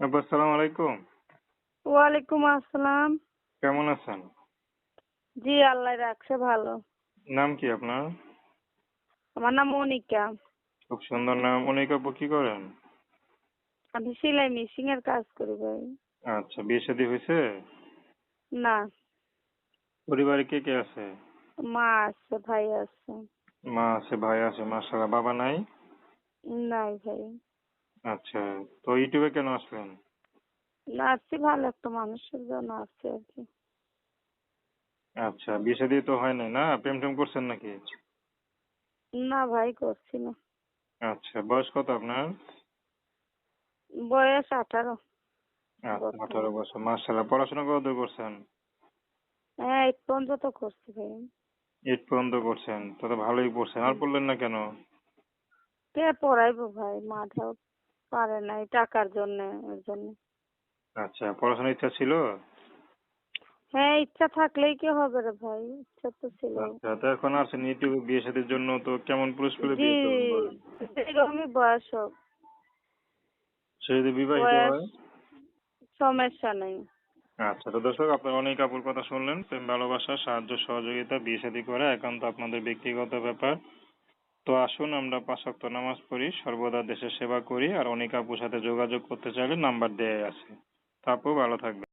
আসসালামু আলাইকুম। ওয়ালাইকুম আসসালাম। কেমন আছেন? জি আল্লাহ রাখছে ভালো। নাম কি আপনার? আমার নাম মনিকা। খুব সুন্দর নাম। অনেক আপু কি করেন? আমি সেলাই মেশিং এর কাজ করি ভাই। আচ্ছা বিয়ে শাদী হয়েছে? না। পরিবারে কে কে আছে? মা আছে ভাই আছে। মা আছে ভাই আছে মাসাল্লাহ বাবা নাই? নাই ভাই। আচ্ছা তো ইউটিউবে কেন আসলেন? না আছি ভালো একটা মানুষের জন্য আছে আর কি। আচ্ছা বিয়ে শাদী তো হয় নাই না? প্রেম টেম করছেন নাকি? না ভাই করছি না। আচ্ছা বয়স কত আপনার? বয়স আঠারো। আচ্ছা। আঠারো বছর মাসাল্লাহ পড়াশোনা কত করছেন? হ্যাঁ এই পর্যন্ত তো করছি ভাই। এইট পর্যন্ত করছেন তো তো ভালোই পড়ছেন। আর পড়লেন না কেন? কে পড়াইবো ভাই মাথাও পারে নাই টাকার জন্য এর জন্য। আচ্ছা পড়াশোনার ইচ্ছা ছিল? হ্যাঁ ইচ্ছা থাকলেই কি হবে রে ভাই ইচ্ছা তো ছিল। আচ্ছা তো এখন আসেন ইউটিউবে বিয়ে শাদীর জন্য তো কেমন পুরুষ পেলে বিয়ে করবেন বলেন? যেরকমই বয়স হোক। সে যদি বিবাহিত হয়? সমস্যা নেই। আচ্ছা তো দর্শক আপনারা অনেক আপুর কথা শুনলেন প্রেম ভালোবাসা সাহায্য সহযোগিতা বিয়ে শাদী করা একান্ত আপনাদের ব্যক্তিগত ব্যাপার। তো আসুন, আমরা পাঁচ ওয়াক্ত নামাজ পড়ি, সর্বদা দেশের সেবা করি, আর অনেক আপুর সাথে যোগাযোগ করতে চাইলে নাম্বার দেয়া আছে। আপু, ভালো থাকবেন।